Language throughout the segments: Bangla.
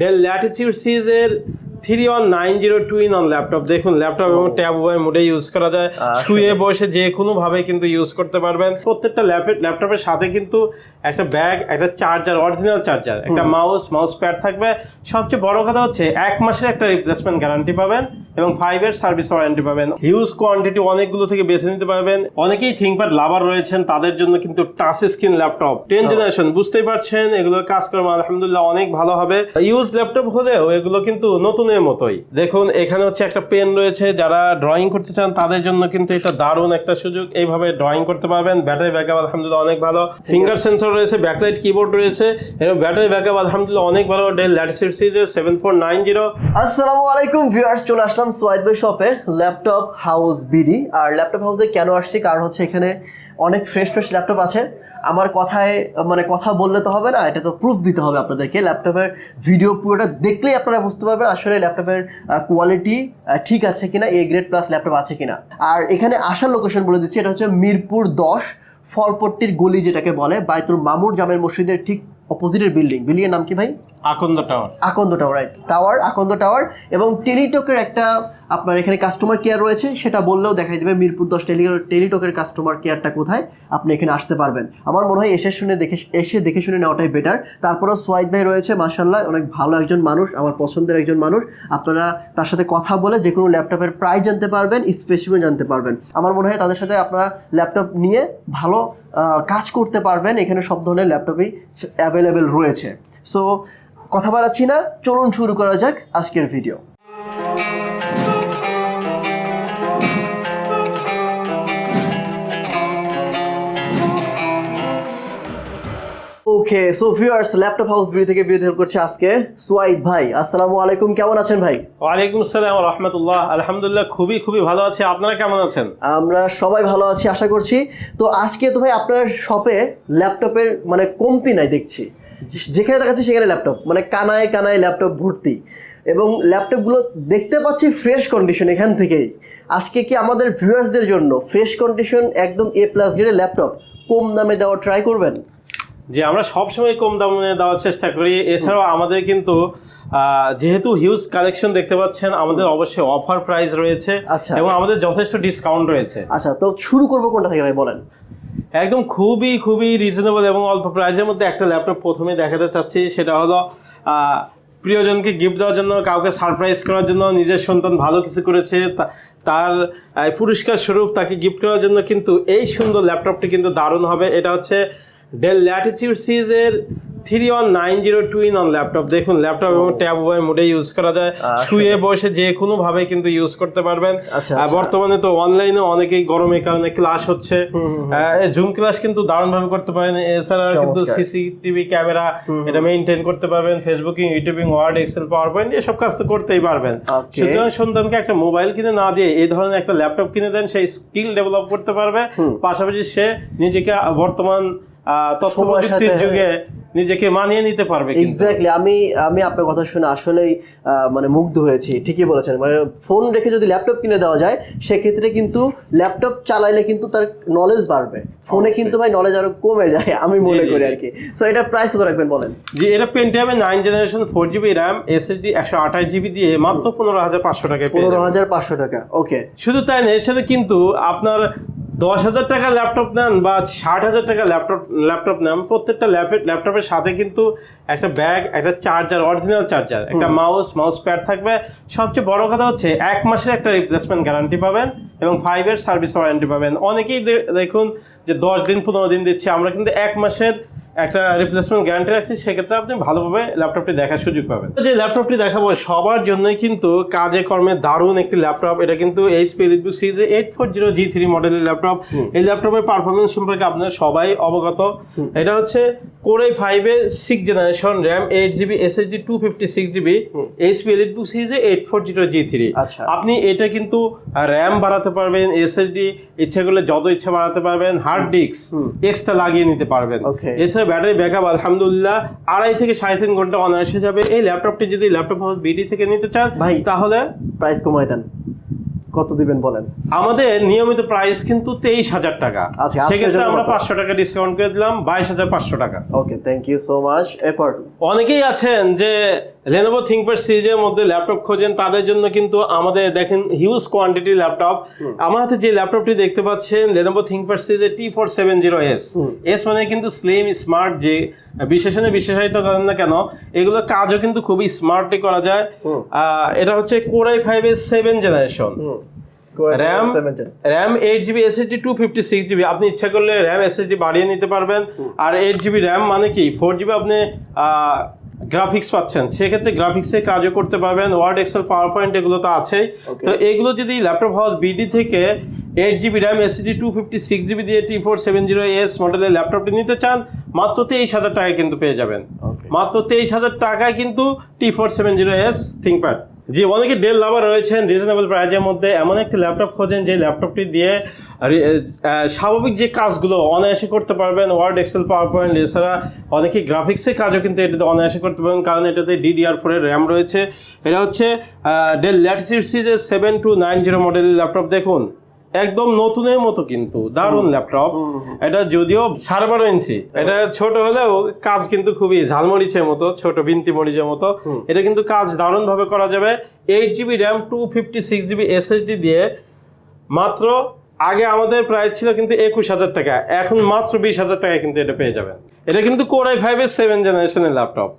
Del Latitude সিজের three one nine zero two in one laptop দেখুন ল্যাপটপ এবং ট্যাব উভয় মোডে ইউজ করা যায়। শুয়ে বসে যে কোনোভাবে কিন্তু ইউজ করতে পারবেন। প্রত্যেকটা ল্যাপটপ ল্যাপটপের সাথে কিন্তু একটা ব্যাগ একটা চার্জার অরিজিনাল চার্জার একটা মাউস মাউস প্যাড থাকবে। সবচেয়ে বড় কথা হচ্ছে এক মাসের একটা রিপ্লেসমেন্ট গ্যারান্টি পাবেন এবং ফাইভ ইয়ার সার্ভিস ওয়ারেন্টি পাবেন। হিউজ কোয়ান্টিটি অনেকগুলো থেকে বেছে নিতে পারবেন। অনেকেই থিঙ্কপ্যাড লাভার রয়েছেন তাদের জন্য কিন্তু touch screen laptop ten generation বুঝতেই পারছেন এগুলো কাজকর্ম আলহামদুলিল্লাহ অনেক ভালো হবে। ইউজ ল্যাপটপ হলেও এগুলো কিন্তু নতুনের মতোই। দেখুন এখানে হচ্ছে একটা পেন রয়েছে যারা ড্রয়িং করতে চান তাদের জন্য কিন্তু এটা দারুণ একটা সুযোগ। এইভাবে ড্রয়িং করতে পারবেন ব্যাটারি ব্যাকআপ আলহামদুলিল্লাহ অনেক ভালো। ফিঙ্গার সেন্সর রয়েছে ব্যাকলাইট কিবোর্ড রয়েছে, এবং ব্যাটারি ব্যাকআপ আলহামদুলিল্লাহ অনেক ভালো। ডেল ল্যাটিসিড সিরিজের সেভেন ফোর নাইন জিরো আসসালামু আলাইকুম ভিউয়ার্স চলে আসলাম সোয়াইদ ভাই শপে ল্যাপটপ হাউস বিডি আর ল্যাপটপ হাউসে কেন আসছি? কারণ হচ্ছে এখানে অনেক ফ্রেশ ফ্রেশ ল্যাপটপ আছে। আমার কথায় মানে কথা বললে তো হবে না, এটা তো প্রুফ দিতে হবে আপনাদেরকে। ল্যাপটপের ভিডিও পুরোটা দেখলেই আপনারা বুঝতে পারবেন আসলে ল্যাপটপের কোয়ালিটি ঠিক আছে কিনা এ গ্রেড প্লাস ল্যাপটপ আছে কিনা। আর এখানে আসার লোকেশন বলে দিচ্ছি, এটা হচ্ছে মিরপুর দশ। ফলপট্টির গলি যেটাকে বলে বায়তুল মামুর জামের মসজিদের ঠিক অপোজিটের বিল্ডিং। বিল্ডিংয়ের নাম কি ভাই? Akanda Tower. Akanda Tower right Tower Akanda Tower এবং টেলিটকের একটা আপনার এখানে কাস্টমার কেয়ার রয়েছে সেটা বললেও দেখাই দেবে মিরপুর দশ টেলি টেলিটকের কাস্টমার কেয়ারটা কোথায় আপনি এখানে আসতে পারবেন। আমার মনে হয় এসে শুনে দেখে এসে দেখে শুনে নেওয়াটাই বেটার তারপরেও সোয়াইদ ভাই রয়েছে মাসাল্লাহ অনেক ভালো একজন মানুষ আমার পছন্দের একজন মানুষ। আপনারা তার সাথে কথা বলে যে কোনো ল্যাপটপের প্রাইস জানতে পারবেন স্পেসিফিক জানতে পারবেন। আমার মনে হয় তাদের সাথে আপনারা ল্যাপটপ নিয়ে ভালো কাজ করতে পারবেন। এখানে সব ধরনের ল্যাপটপই অ্যাভেলেবেল রয়েছে। সো কথা বাড়াচ্ছি না। চলুন শুরু করা যাক আজকের video okay so viewers Laptop House video থেকে ভিডিও হেল্প করছে আজকে। সুয়াইদ ভাই আসসালামু আলাইকুম কেমন আছেন ভাই? ওয়ালাইকুম আসসালাম রহমতুল্লাহ আলহামদুলিল্লাহ খুবই খুবই ভালো আছে। আপনারা কেমন আছেন? আমরা সবাই ভালো আছি আশা করছি। তো আজকে তো ভাই আপনার শপে ল্যাপটপের মানে কমতি নাই দেখছি। যেখানে দেখাচ্ছি সেখানে ল্যাপটপ মানে কানায় কানায় ল্যাপটপ ভর্তি। এবং ল্যাপটপগুলো দেখতে পাচ্ছি ফ্রেশ কন্ডিশন এখান থেকেই। আজকে কি আমাদের ভিউয়ার্সদের জন্য ফ্রেশ কন্ডিশন একদম এ প্লাস গ্রেডের ল্যাপটপ কম দামে দেওয়া ট্রাই করবেন? যে আমরা সবসময় কম দামে দেওয়ার চেষ্টা করি। এছাড়াও আমাদের কিন্তু যেহেতু হিউজ কালেকশন দেখতে পাচ্ছেন আমাদের অবশ্যই অফার প্রাইস রয়েছে আচ্ছা। এবং আমাদের যথেষ্ট ডিসকাউন্ট রয়েছে। আচ্ছা তো শুরু করব কোনটা থেকে ভাই বলেন? একদম খুবই খুবই রিজনেবল এবং অল্প প্রাইসের মধ্যে একটা ল্যাপটপ প্রথমে দেখাতে চাচ্ছি। সেটা হলো প্রিয়জনকে গিফট দেওয়ার জন্য কাউকে সারপ্রাইজ করার জন্য নিজের সন্তান ভালো কিছু করেছে তার পুরস্কার স্বরূপ তাকে গিফট করার জন্য কিন্তু এই সুন্দর ল্যাপটপটি কিন্তু দারুণ হবে। এটা হচ্ছে ডেল ল্যাটিচিউড সিরিজের three one nine zero two in one laptop দেখুন ল্যাপটপ এবং ট্যাব উভয় মোডে ইউজ করা যায়। শুয়ে বসে যে কোনো ভাবে কিন্তু ইউজ করতে পারবেন। আচ্ছা, আচ্ছা। বর্তমানে তো অনলাইনে অনেকেই গরমের কারণে ক্লাস হচ্ছে। জুম ক্লাস কিন্তু দারুণ ভাবে করতে পারেন। এছাড়া কিন্তু। সিসিটিভি ক্যামেরা এটা মেইনটেইন করতে পারবেন। Facebooking YouTubing Word Excel PowerPoint এসব কাজ তো করতেই পারবেন. সুতরাং সন্তানকে একটা মোবাইল কিনে না দিয়ে এই ধরনের একটা ল্যাপটপ কিনে দেন সেই স্কিল ডেভেলপ করতে পারবে। পাশাপাশি সে নিজেকে বর্তমান আহ, তথ্য সময়ের প্রযুক্তির সাথে- যুগে নিজেকে মানিয়ে নিতে পারবে এক্স্যাক্টলি আমি আমি আপনার কথা শুনে আসলেই মানে মুগ্ধ হয়েছি। ঠিকই বলেছেন। মানে ফোন রেখে যদি ল্যাপটপ কিনে দেওয়া যায় সেক্ষেত্রে কিন্তু ল্যাপটপ চালাইলে কিন্তু তার নলেজ বাড়বে। ফোনে কিন্তু ভাই নলেজ আরও কমে যায় আমি মনে করি আর কি সো এটা প্রাইস কত রাখবেন বলেন? যে এটা পেন্টিয়ামে nine generation four GB RAM SSD একশো আঠাশ জিবি দিয়ে মাত্র পনেরো হাজার পাঁচশো টাকায় পনেরো। হাজার পাঁচশো টাকা ওকে শুধু তাই না এর সাথে কিন্তু আপনার দশ হাজার টাকা ল্যাপটপ নেন বা ষাট হাজার টাকা ল্যাপটপ ল্যাপটপ নেন প্রত্যেকটা ল্যাপে ল্যাপটপের সাথে কিন্তু একটা ব্যাগ একটা চার্জার অরিজিনাল চার্জার একটা মাউস মাউস প্যাড থাকবে। সবচেয়ে বড় কথা হচ্ছে এক মাসের একটা রিপ্লেসমেন্ট গ্যারান্টি পাবেন এবং ফাইভ ইয়ার সার্ভিস ওয়ারেন্টি পাবেন। অনেকেই দেখুন যে দশ দিন পনেরো দিন দিচ্ছে আমরা কিন্তু এক মাসের একটা রিপ্লেসমেন্ট গ্যারান্টি রাখছি সেক্ষেত্রে আপনি ভালোভাবে ল্যাপটপটি দেখার সুযোগ পাবেন। যে ল্যাপটপটি দেখাবো সবার জন্য কিন্তু কাজে কর্মে দারুণ একটি ল্যাপটপ এটা কিন্তু HP EliteBook series eight four zero G three মডেলের ল্যাপটপ এই ল্যাপটপের পারফরমেন্স সম্পর্কে আপনারা সবাই অবগত। এটা হচ্ছে কোরে ফাইভের six generation RAM eight GB SSD two fifty six GB HP EliteBook সিরিজে eight four zero G three আচ্ছা। আপনি এটা কিন্তু র্যাম বাড়াতে পারবেন এসএসডি ইচ্ছা করলে যত ইচ্ছা বাড়াতে পারবেন হার্ড ডিস্ক এক্সট্রা লাগিয়ে নিতে পারবেন. এছাড়া ব্যাটারি ব্যাকআপ আলহামদুলিল্লাহ আড়াই থেকে সাড়ে তিন ঘণ্টা অনায়াসে যাবে এই ল্যাপটপটি যদি ল্যাপটপ হাউস বিডি থেকে নিতে চান ভাই। তাহলে প্রাইস কমাই দেন কত দিবেন বলেন? আমাদের নিয়মিত প্রাইস কিন্তু তেইশ হাজার টাকা। আচ্ছা, সেক্ষেত্রে আমরা? পাঁচশো টাকা ডিসকাউন্ট করে দিলাম বাইশ হাজার পাঁচশো টাকা। Okay thank you so much এরপর অনেকেই আছেন যে লেনোভো থিঙ্কপ্যাড সিরিজের মধ্যে ল্যাপটপ খোঁজেন তাদের জন্য কিন্তু আমাদের দেখেন হিউজ কোয়ান্টিটি ল্যাপটপ আমার হাতে যে ল্যাপটপটি দেখতে পাচ্ছেন লেনোভো থিঙ্কপ্যাড সিরিজের T four seven zero S S মানে কিন্তু স্লিম স্মার্ট যে বিশেষণে বিশেষায়িত করেন না কেন এগুলো কাজও কিন্তু খুবই স্মার্টলি করা যায়। এটা হচ্ছে কোরাই ফাইভ এর seven generation RAM RAM eight GB SSD two fifty six GB আপনি ইচ্ছা করলে র্যাম এসএসডি বাড়িয়ে নিতে পারবেন। আর এইট জিবি র্যাম মানে কি? ফোর জিবি আপনি গ্রাফিক্স পাচ্ছেন সেক্ষেত্রে গ্রাফিক্সে কাজও করতে পারবেন ওয়ার্ড এক্সেল পাওয়ার পয়েন্ট এগুলো তো আছেই। তো এগুলো যদি ল্যাপটপ হাউস বিডি থেকে eight GB RAM S SSD two fifty six GB দিয়ে T four seven zero S মডেলের ল্যাপটপটি নিতে চান মাত্র তেইশ হাজার টাকায় কিন্তু পেয়ে যাবেন। মাত্র তেইশ হাজার টাকায় কিন্তু T four seven zero S ThinkPad জি, অনেকে ডেল লাভার রয়েছেন রিজনেবল প্রাইজের মধ্যে। এমন একটি ল্যাপটপ খোঁজেন যে ল্যাপটপটি দিয়ে স্বাভাবিক যে কাজগুলো অনায়াসে করতে পারবেন ওয়ার্ড এক্সেল পাওয়ার পয়েন্ট এছাড়া অনেকে গ্রাফিক্সের কাজও কিন্তু এটাতে অনায়াসে করতে পারবেন, কারণ এটাতে ডিডিআর ফোরের র্যাম রয়েছে। এটা হচ্ছে ডেল ল্যাটিচিউড সিরিজের সেভেন টু নাইন জিরো মডেলের ল্যাপটপ দেখুন। একদম নতুনের মতো কিন্তু দারুণ ল্যাপটপ এটা যদিও সাড়ে বারো ইঞ্চি এটা ছোট হলেও কাজ কিন্তু খুবই ঝালমরিচের মতো ছোট বিনতি মরিচের মতো। এটা কিন্তু কাজ দারুণ ভাবে করা যাবে। Eight GB RAM two fifty six GB SSD দিয়ে মাত্র আগে আমাদের প্রাইস ছিল কিন্তু একুশ হাজার টাকা এখন মাত্র বিশ হাজার টাকা কিন্তু এটা পেয়ে যাবেন। এটা কিন্তু কোরাই ফাইভের সেভেন জেনারেশনের ল্যাপটপ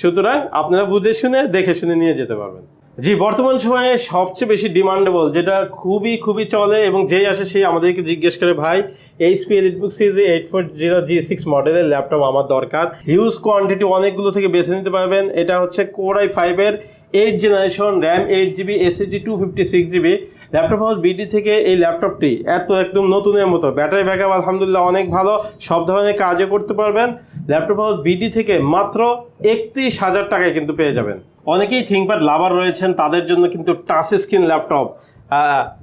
সুতরাং আপনারা বুঝে শুনে দেখে শুনে নিয়ে যেতে পারবেন। জি, বর্তমান সময়ে সবচেয়ে বেশি ডিমান্ডেবল যেটা খুবই খুবই চলে এবং যেই আসে সেই আমাদেরকে জিজ্ঞেস করে, ভাই HP EliteBook series eight four zero G six মডেলের ল্যাপটপ আমার দরকার। হিউজ কোয়ান্টিটি অনেকগুলো থেকে বেছে নিতে পারবেন। এটা হচ্ছে কোরাই ফাইভের eight generation RAM eight GB SSD two fifty six GB Laptop House BD থেকে এই ল্যাপটপটি এত একদম নতুনের মতো। ব্যাটারি ব্যাকআপ আলহামদুলিল্লাহ অনেক ভালো। সব ধরনের কাজও করতে পারবেন। ল্যাপটপ হাউস বিডি থেকে মাত্র একত্রিশ হাজার টাকায় কিন্তু পেয়ে যাবেন। অনেকেই থিঙ্কপ্যাড লাভার রয়েছেন তাদের জন্য কিন্তু touch screen laptop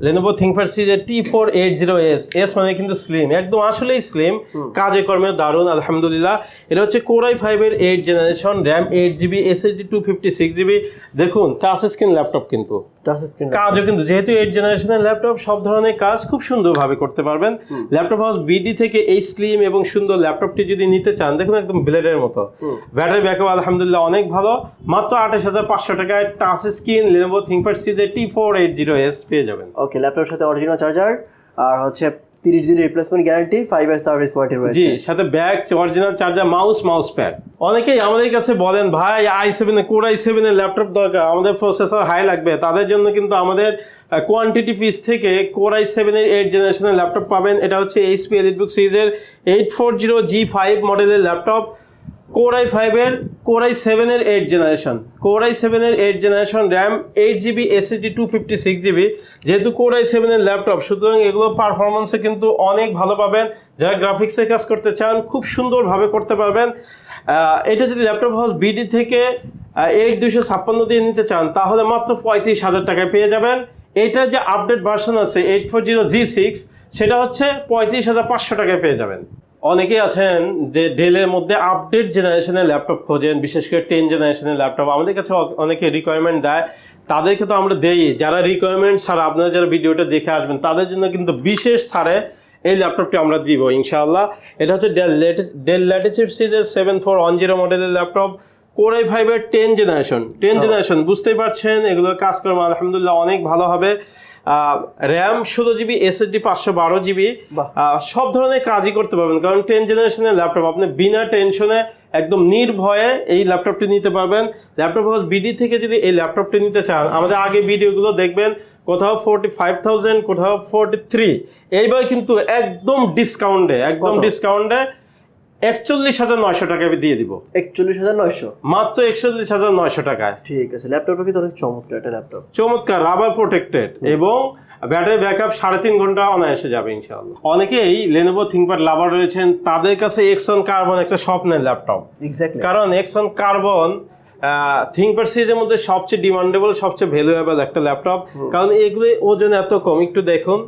Lenovo ThinkPad সিরিজের T four eight zero S S মানে কিন্তু স্লিম একদম আসলেই স্লিম কাজে কর্মে দারুণ আলহামদুলিল্লাহ। এটা হচ্ছে কোরাই ফাইভের eight generation RAM eight GB SSD two fifty six GB দেখুন টাচ স্ক্রিন ল্যাপটপ কিন্তু। কাজও কিন্তু যেহেতু এইট জেনারেশনের ল্যাপটপ সব ধরনের কাজ খুব সুন্দরভাবে করতে পারবেন। ল্যাপটপ হাউস বিডি থেকে এই স্লিম এবং সুন্দর ল্যাপটপটি যদি নিতে চান দেখুন একদম ব্লেডের মতো। ব্যাটারি ব্যাকআপ আলহামদুলিল্লাহ অনেক ভালো। মাত্র আঠাশ হাজার পাঁচশো টাকায় টাচ স্ক্রিন লেনোভো থিঙ্কপ্যাড সিজে T four eight zero S পেয়ে যাবেন। ওকে ল্যাপটপের সাথে অরিজিনাল চার্জার আর হচ্ছে তিরিশ দিনের replacement guarantee five year service warranty রয়েছে। জি সাথে bag original charger mouse mouse pad অনেকেই আমাদের কাছে বলেন ভাই আই সেভেনে কোর আই সেভেনের ল্যাপটপ দরকার আমাদের প্রসেসর হাই লাগবে। তাদের জন্য কিন্তু আমাদের কোয়ান্টিটি পিস থেকে কোর আই সেভেনের এইট জেনারেশনের ল্যাপটপ পাবেন। এটা হচ্ছে এইচপি এলিটবুক সিরিজের eight four zero G five মডেলের ল্যাপটপ কোর আই ফাইভের কোর আই সেভেনের এইট জেনারেশন কোর আই সেভেনের eight generation RAM eight GB SSD two fifty six GB যেহেতু কোর আই সেভেনের ল্যাপটপ সুতরাং এগুলো পারফরমেন্সে কিন্তু অনেক ভালো পাবেন। যারা গ্রাফিক্সে কাজ করতে চান, খুব সুন্দরভাবে করতে পারবেন। এটা যদি ল্যাপটপ হাউস বিডি থেকে এইট দুশো ছাপ্পান্ন দিয়ে নিতে চান, তাহলে মাত্র পঁয়ত্রিশ হাজার টাকায় পেয়ে যাবেন। এইটার যে আপডেট ভার্সন আছে eight four zero G six সেটা হচ্ছে পঁয়ত্রিশ হাজার পাঁচশো টাকায় পেয়ে যাবেন। অনেকেই আছেন যে ডেলের মধ্যে আপডেট জেনারেশনের ল্যাপটপ খোঁজেন বিশেষ করে টেন জেনারেশনের ল্যাপটপ আমাদের কাছে অনেকে রিকোয়ারমেন্ট দেয় তাদেরকে তো আমরা দেই যারা রিকোয়ারমেন্ট ছাড়া আপনারা যারা ভিডিওটা দেখে আসবেন তাদের জন্য কিন্তু বিশেষ ছাড়ে এই ল্যাপটপটি আমরা দিব ইনশাআল্লাহ। এটা হচ্ছে ডেল ডেল ল্যাটিচিভ সিরিজের সেভেন ফোর ওয়ান জিরো মডেলের ল্যাপটপ কোর আই ফাইভের টেন জেনারেশন টেন জেনারেশন বুঝতেই পারছেন এগুলো কাজকর্ম আলহামদুলিল্লাহ অনেক ভালো হবে। র্যাম ষোলো জিবি এসএসডি পাঁচশো বারো জিবি সব ধরনের কাজই করতে পারবেন। কারণ টেন জেনারেশনের ল্যাপটপ আপনি বিনা টেনশনে একদম নির্ভয়ে এই ল্যাপটপটি নিতে পারবেন। ল্যাপটপ হাউস বিডি থেকে যদি এই ল্যাপটপটি নিতে চান আমাদের আগে ভিডিওগুলো দেখবেন কোথাও ফোরটি ফাইভ থাউজেন্ড কোথাও ফোরটি থ্রি এইবার কিন্তু একদম ডিসকাউন্টে একদম ডিসকাউন্টে একচল্লিশ হাজার নয়শো টাকা দিয়ে দিব। একচল্লিশ হাজার নয়শো? মাত্র একচল্লিশ হাজার নয়শো টাকায়। ঠিক আছে ল্যাপটপটা কিন্তু অনেক চমৎকার একটা ল্যাপটপ চমৎকার রাবার প্রোটেক্টেড এবং ব্যাটারি ব্যাকআপ সাড়ে তিন ঘণ্টা অনায়াসে যাবে ইনশাআল্লাহ। অনেকেই লেনোভো থিঙ্কপ্যাড লাভার রয়েছেন তাদের কাছে এক্সন কার্বন একটা স্বপ্নের ল্যাপটপ এক্স্যাক্টলি কারণ এক্সন কার্বন থিঙ্কপ্যাড সিরিজের মধ্যে সবচেয়ে ডিমান্ডেবল সবচেয়ে ভ্যালুয়েবল একটা ল্যাপটপ কারণ এগুলো ওজন এত কম একটু দেখুন।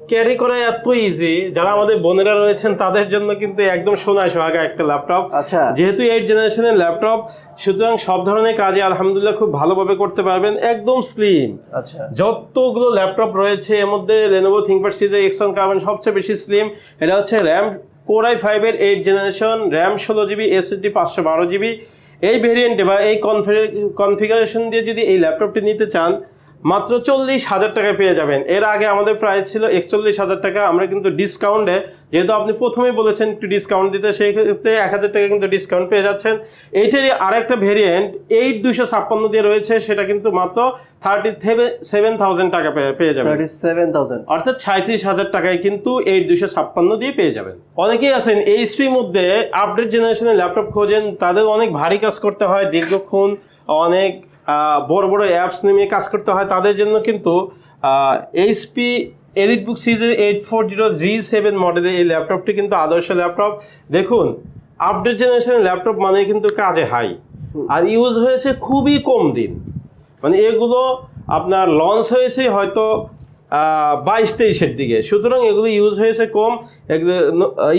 ক্যারি করা এত ইজি যারা আমাদের বোনেরা রয়েছেন তাদের জন্য কিন্তু একদম সোনায় সোহাগা একটা ল্যাপটপ আচ্ছা। যেহেতু এইট জেনারেশনের ল্যাপটপ সুতরাং সব ধরনের কাজে আলহামদুলিল্লাহ খুব ভালোভাবে করতে পারবেন একদম স্লিম আচ্ছা। যতগুলো ল্যাপটপ রয়েছে এর মধ্যে লেনোভো থিঙ্কপ্যাড সিরিজের এক্সন কার্বন সবচেয়ে বেশি স্লিম এটা হচ্ছে র্যাম কোর কোরাই ফাইভের এইট জেনারেশন র্যাম ষোলো জিবি এসএসডি পাঁচশো বারো জিবি এই ভেরিয়েন্টে বা এই কনফিগারেশন দিয়ে যদি এই ল্যাপটপটি নিতে চান মাত্র চল্লিশ হাজার টাকায় পেয়ে যাবেন। এর আগে আমাদের প্রাইস ছিল একচল্লিশ হাজার টাকা আমরা কিন্তু ডিসকাউন্টে যেহেতু আপনি প্রথমেই বলেছেন একটু ডিসকাউন্ট দিতে সেই ক্ষেত্রে এক হাজার টাকা কিন্তু ডিসকাউন্ট পেয়ে যাচ্ছেন। এইটারই আরেকটা ভেরিয়েন্ট এইট দুশো ছাপ্পান্ন দিয়ে রয়েছে সেটা কিন্তু মাত্র থার্টি সেভেন থাউজেন্ড টাকা পেয়ে পেয়ে যাবেন। থার্টি সেভেন থাউজেন্ড অর্থাৎ সাঁত্রিশ হাজার টাকায় কিন্তু এইট দুশো ছাপ্পান্ন দিয়ে পেয়ে যাবেন। অনেকেই আছেন এইচপির মধ্যে আপডেট জেনারেশনের ল্যাপটপ খোঁজেন তাদের অনেক ভারী কাজ করতে হয় দীর্ঘক্ষণ অনেক বড় বড় অ্যাপস নিয়ে কাজ করতে হয় তাদের জন্য কিন্তু এইচপি এলিট বুক সিরিজের eight four zero G seven মডেলের এই ল্যাপটপটি কিন্তু আদর্শ ল্যাপটপ দেখুন আপডেট জেনারেশনের ল্যাপটপ মানে কিন্তু কাজে হাই আর ইউজ হয়েছে খুবই কম দিন। মানে এগুলো আপনার লঞ্চ হয়েছে হয়তো বাইশ তেইশের দিকে। সুতরাং এগুলো ইউজ হয়েছে কম।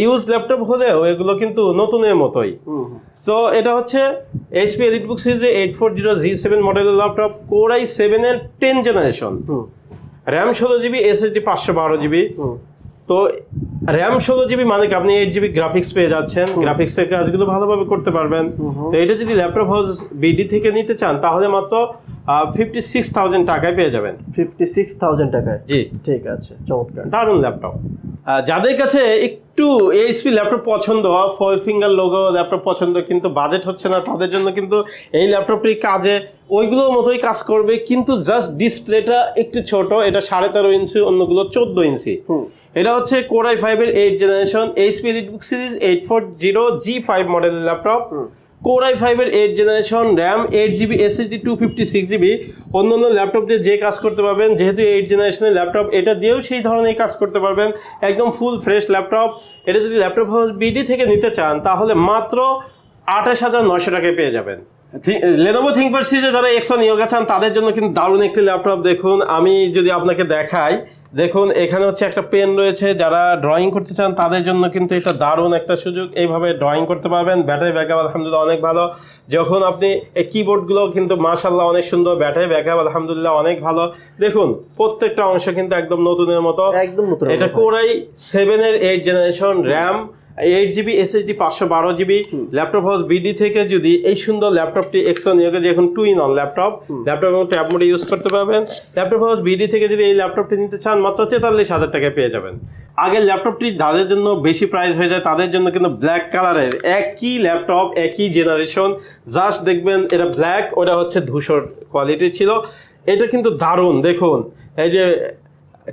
ইউজ ল্যাপটপ হলেও এগুলো কিন্তু নতুনের মতোই। তো এটা হচ্ছে এইচপি এলিট বুক সিরিজে eight four zero G seven মডেলের ল্যাপটপ কোরাই সেভেনের টেন জেনারেশন র্যাম ষোলো জিবি এসএসডি পাঁচশো বারো জিবি তো র্যাম ষোলো জিবি মানে আপনি এইট জিবি গ্রাফিক্স পেয়ে যাচ্ছেন। গ্রাফিক্সের কাজগুলো ভালোভাবে করতে পারবেন। তো এটা যদি ল্যাপটপ হাউস বিডি থেকে নিতে চান তাহলে মাত্র ফিফটি সিক্স থাউজেন্ড টাকায় পেয়ে যাবেন। ফিফটি সিক্স থাউজেন্ড টাকায়? জি। ঠিক আছে চমৎকার। দারুণ ল্যাপটপ যাদের কাছে একটু এইচপি ল্যাপটপ পছন্দ ফোর ফিঙ্গার লোগো ল্যাপটপ পছন্দ কিন্তু বাজেট হচ্ছে না তাদের জন্য কিন্তু এই ল্যাপটপটি কাজে ওইগুলোর মতোই কাজ করবে কিন্তু জাস্ট ডিসপ্লেটা একটু ছোট এটা সাড়ে তেরো ইঞ্চি অন্যগুলো চোদ্দ ইঞ্চি। এটা হচ্ছে কোরাই ফাইভের eight generation HP EliteBook series eight four zero G five মডেলের ল্যাপটপ কোরাই ফাইভের eight generation RAM eight GB SSD two fifty six GB অন্য অন্য ল্যাপটপ দিয়ে যে কাজ করতে পারবেন, যেহেতু এইট জেনারেশনের ল্যাপটপ এটা দিয়েও সেই ধরনের কাজ করতে পারবেন। একদম ফুল ফ্রেশ ল্যাপটপ এটা যদি ল্যাপটপ হাউস বিডি থেকে নিতে চান, তাহলে মাত্র আঠাশ হাজার নয়শো টাকায় পেয়ে যাবেন। লেনোভো থিঙ্কপ্যাড সিরিজে যারা এক্সন ইয়োগা চান তাদের জন্য কিন্তু দারুণ একটি ল্যাপটপ দেখুন, আমি যদি আপনাকে দেখাই দেখুন এখানে হচ্ছে একটা পেন রয়েছে। যারা ড্রয়িং করতে চান তাদের জন্য কিন্তু এটা দারুণ একটা সুযোগ। এইভাবে ড্রয়িং করতে পারবেন। ব্যাটারি ব্যাকআপ আলহামদুলিল্লাহ অনেক ভালো। যখন আপনি এই কিবোর্ডগুলো কিন্তু মাশাল্লাহ অনেক সুন্দর। ব্যাটারি ব্যাকআপ আলহামদুলিল্লাহ অনেক ভালো। দেখুন প্রত্যেকটা অংশ কিন্তু একদম নতুনের মতো। একদম নতুন এটা কোরাই সেভেনের eight generation RAM eight GB SSD পাঁচশো বারো জিবি ল্যাপটপ হাউস বিডি থেকে যদি এই সুন্দর ল্যাপটপটি এক্সন নিয়োগে যে এখন two in one laptop laptop এবং ট্যাব মোডে ইউজ করতে পারবেন। ল্যাপটপ হাউস বিডি থেকে যদি এই ল্যাপটপটি নিতে চান মাত্র তেতাল্লিশ হাজার টাকায় পেয়ে যাবেন। আগের ল্যাপটপটি যাদের জন্য বেশি প্রাইস হয়ে যায় তাদের জন্য কিন্তু ব্ল্যাক কালারের একই ল্যাপটপ একই জেনারেশন জাস্ট দেখবেন এটা ব্ল্যাক ওটা হচ্ছে ধূসর কোয়ালিটির ছিল। এটা কিন্তু দারুণ দেখুন। এই যে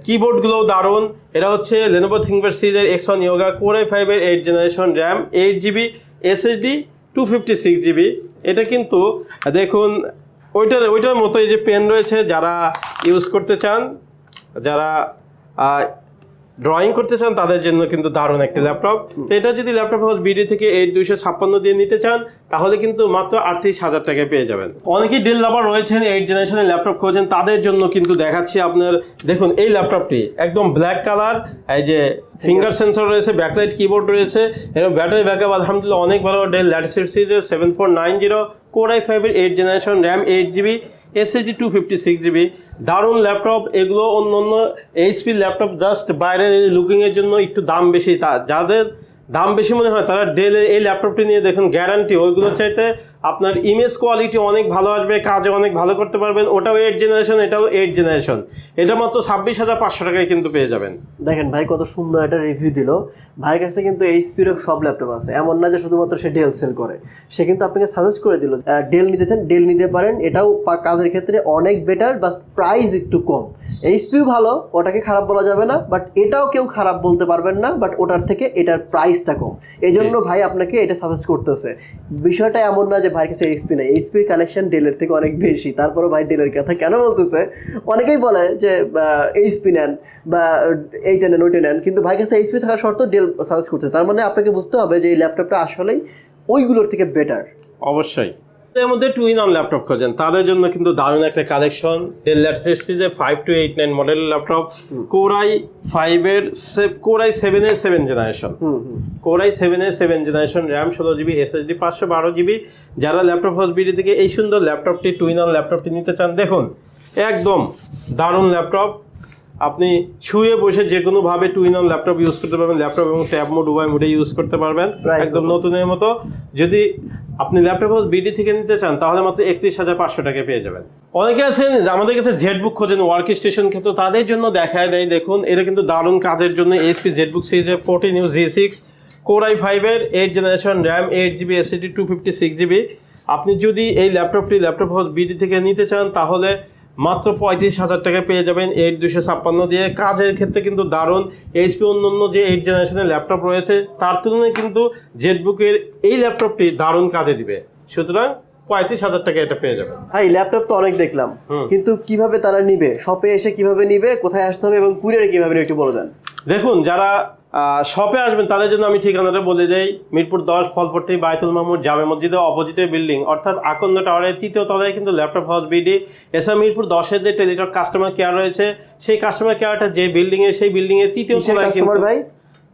কিবোর্ডগুলোও দারুণ। এটা হচ্ছে লেনোভো থিঙ্কপ্যাড সিরিজের এক্স ইয়োগা কোরাই ফাইভের eight generation RAM eight GB SSD two fifty six GB এটা কিন্তু, দেখুন, ওইটার ওইটার মতোই যে পেন রয়েছে, যারা ইউজ করতে চান, যারা ড্রয়িং করতে চান, তাদের জন্য কিন্তু দারুণ একটি ল্যাপটপ তো এটা যদি ল্যাপটপ হাউস বিডি থেকে এইট দুইশো ছাপ্পান্ন দিয়ে নিতে চান, তাহলে কিন্তু মাত্র আটত্রিশ হাজার টাকায় পেয়ে যাবেন। অনেকেই ডেল লাভার রয়েছেন এইট জেনারেশনের ল্যাপটপ খোঁজেন, তাদের জন্য কিন্তু দেখাচ্ছি আপনার, দেখুন এই ল্যাপটপটি একদম ব্ল্যাক কালার এই যে ফিঙ্গার সেন্সর রয়েছে ব্যাকলাইট কিবোর্ড রয়েছে, এবং ব্যাটারি ব্যাকআপ আলহামদুলিল্লাহ, অনেক ভালো ডেল ল্যাটিসিড সিরিজের seven four nine zero core i ফাইভের eight generation RAM eight GB SSD two fifty six GB দারুণ ল্যাপটপ এগুলো অন্য অন্য এইচপি ল্যাপটপ জাস্ট বাইরের লুকিংয়ের জন্য একটু দাম বেশি। তা যাদের দাম বেশি মনে হয়, তারা ডেলের এই ল্যাপটপটি নিয়ে দেখুন গ্যারান্টি ওইগুলোর চাইতে আপনার ইমেজ কোয়ালিটি অনেক ভালো আসবে, কাজে অনেক ভালো করতে পারবেন। ওটাও এইট জেনারেশন এটাও এইট জেনারেশন এটা মাত্র ছাব্বিশ হাজার পাঁচশো টাকায় কিন্তু পেয়ে যাবেন। দেখেন ভাই, কত সুন্দর একটা রিভিউ দিল। ভাইয়ের কাছে কিন্তু এইচপির সব ল্যাপটপ আছে। এমন না যে শুধুমাত্র সে ডেল সেল করে। সে কিন্তু আপনাকে সাজেস্ট করে দিল ডেল নিতে চান ডেল নিতে পারেন। এটাও কাজের ক্ষেত্রে অনেক বেটার বা প্রাইস একটু কম। এইচপিও ভালো ওটাকে খারাপ বলা যাবে না বাট এটাও কেউ খারাপ বলতে পারবেন না বাট ওটার থেকে এটার প্রাইসটা কম। এই জন্য ভাই আপনাকে এটা সাজেস্ট করতেছে। বিষয়টা এমন না যে ভাইয়ের কাছে এইচপি নাই। এইচপির কালেকশন ডেলের থেকে অনেক বেশি। তারপরও ভাই ডেলের কথা কেন বলতেছে? অনেকেই বলে যে এইচপি নেন বা এইটা নেন ওইটা নেন কিন্তু ভাইয়ের কাছে এইচপি থাকা সত্ত্বেও ডেল সাজেস্ট করছে তার মানে আপনাকে বুঝতে হবে যে এই ল্যাপটপটা আসলেই ওইগুলোর থেকে বেটার অবশ্যই। এর মধ্যে টু ইন অন ল্যাপটপ খোঁজেন। তাদের জন্য কিন্তু দারুণ একটা কালেকশন ডেল ল্যাটেস্ট সিরিজে ফাইভ টু এইট নাইন মডেলের ল্যাপটপ কোরাই ফাইভের কোরাই সেভেন জেনারেশন হুম হুম। কোরাই সেভেনের সেভেন জেনারেশন র্যাম ষোলো জিবি এসএসডি পাঁচশো বারো জিবি যারা ল্যাপটপ হাউস বিডি থেকে এই সুন্দর ল্যাপটপটি টু ইন অন ল্যাপটপটি নিতে চান দেখুন একদম দারুণ ল্যাপটপ আপনি শুয়ে বসে যে কোনো ভাবে two in one laptop use করতে পারবেন। ল্যাপটপ এবং ট্যাব মোড উভয় মোডে ইউজ করতে পারবেন। একদম নতুনের মতো। যদি আপনি ল্যাপটপ বিডি থেকে নিতে চান, তাহলে মাত্র একত্রিশ হাজার পাঁচশো টাকা পেয়ে যাবেন। অনেকে আছেন যে আমাদের কাছে জেটবুক খোঁজেন ওয়ার্ক স্টেশন ক্ষেত্রে, তাদের জন্য দেখায় দেয়, দেখুন, এটা কিন্তু দারুণ কাজের জন্য SP ZBook Z fourteen U G six core i ফাইভের eight generation RAM eight GB SSD two fifty six GB আপনি যদি এই ল্যাপটপটি, ল্যাপটপ হাউস বিডি থেকে নিতে চান, তাহলে মাত্র পঁয়ত্রিশ হাজার টাকা পেয়ে যাবেন এইট দুশো ছাপ্পান্ন দিয়ে। কাজের ক্ষেত্রে কিন্তু দারুণ। এইচপি অন্যান্য যে এইট জেনারেশনের ল্যাপটপ রয়েছে তার তুলনায় কিন্তু জেটবুকের এই ল্যাপটপটি দারুণ কাজে দিবে। সুতরাং পঁয়ত্রিশ হাজার টাকা এটা পেয়ে যাবেন। ভাই ল্যাপটপ তো অনেক দেখলাম। কিন্তু কীভাবে তারা নিবে? শপে এসে কীভাবে নিবে? কোথায় আসতে হবে? এবং কুরিয়ারে কীভাবে একটু বলে দেন। দেখুন যারা শপে আসবেন তাদের জন্য আমি ঠিকানাটা বলে দেই। মিরপুর দশ ফলপট্টি বাইতুল মাহমুদ জামে মসজিদের অপোজিটে বিল্ডিং। অর্থাৎ আকন্দ টাওয়ারের তৃতীয় তলায় কিন্তু ল্যাপটপ হাউস বিডি এছাড়া মিরপুর দশের যে টেলিটক কাস্টমার কেয়ার রয়েছে সেই কাস্টমার কেয়ারটা যে বিল্ডিংয়ে সেই বিল্ডিংয়ের তৃতীয় তলায় ভাই?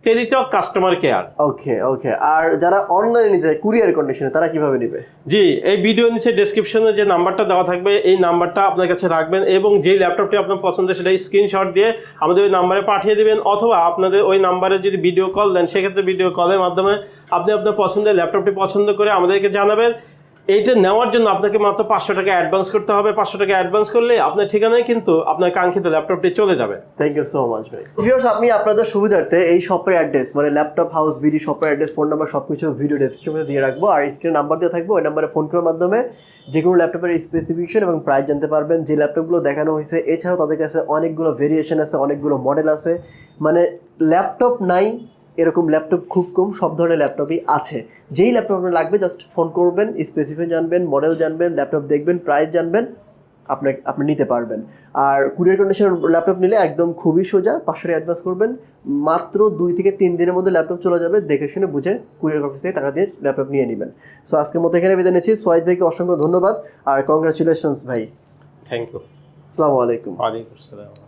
Teletalk customer care okay okay আর যারা অনলাইনে নিতে চায় কুরিয়ার কন্ডিশনে তারা কীভাবে নিবে? জি এই ভিডিও নিচে ডেসক্রিপশনে যে নাম্বারটা দেওয়া থাকবে এই নাম্বারটা আপনার কাছে রাখবেন এবং যেই ল্যাপটপটি আপনার পছন্দ সেটা স্ক্রিনশট দিয়ে আমাদের ওই নাম্বারে পাঠিয়ে দিবেন অথবা আপনাদের ওই নাম্বারে যদি ভিডিও কল দেন সেক্ষেত্রে ভিডিও কলের মাধ্যমে আপনি আপনার পছন্দের ল্যাপটপটি পছন্দ করে আমাদেরকে জানাবেন এইটা নেওয়ার জন্য আপনাকে মাত্র পাঁচশো টাকা অ্যাডভান্স করতে হবে। পাঁচশো টাকা অ্যাডভান্স করলে আপনার ঠিকানায় কিন্তু আপনার কাঙ্ক্ষিত ল্যাপটপটি চলে যাবে। থ্যাংক ইউ সো মাচ ভাই। ভিউয়ার্স আপনি আপনাদের সুবিধার্থে এই শপের অ্যাড্রেস মানে ল্যাপটপ হাউস বিডি শপের অ্যাড্রেস ফোন নাম্বার সব কিছু ভিডিও ডেসক্রিপশনে দিয়ে রাখব। আর স্ক্রিনে নাম্বার দিয়ে থাকব, ওই নাম্বারে ফোন করার মাধ্যমে যে কোনো ল্যাপটপের স্পেসিফিকেশন এবং প্রাইস জানতে পারবেন। যে ল্যাপটপগুলো দেখানো হয়েছে, এছাড়াও তাদের কাছে অনেকগুলো ভেরিয়েশন আছে, অনেকগুলো মডেল আছে। মানে ল্যাপটপ নাই এরকম ল্যাপটপ খুব কম সব ধরনের ল্যাপটপই আছে। যেই ল্যাপটপ আপনার লাগবে জাস্ট ফোন করবেন স্পেসিফিক জানবেন মডেল জানবেন ল্যাপটপ দেখবেন প্রাইস জানবেন আপনার আপনি নিতে পারবেন। আর কুরিয়ার কন্ডিশন ল্যাপটপ নিলে একদম খুবই সোজা পাঁচশো টাকা অ্যাডভান্স করবেন। মাত্র দুই থেকে তিন দিনের মধ্যে ল্যাপটপ চলে যাবে দেখে শুনে বুঝে কুরিয়ার অফিসে টাকা দিয়ে ল্যাপটপ নিয়ে নেবেন। সো আজকের মতো এখানে বিদায় নিচ্ছি। সোয়াইজ ভাইকে অসংখ্য ধন্যবাদ। আর কংগ্রাচুলেশনস ভাই। থ্যাংক ইউ আসসালামু আলাইকুম। ওয়ালাইকুম আসসালাম।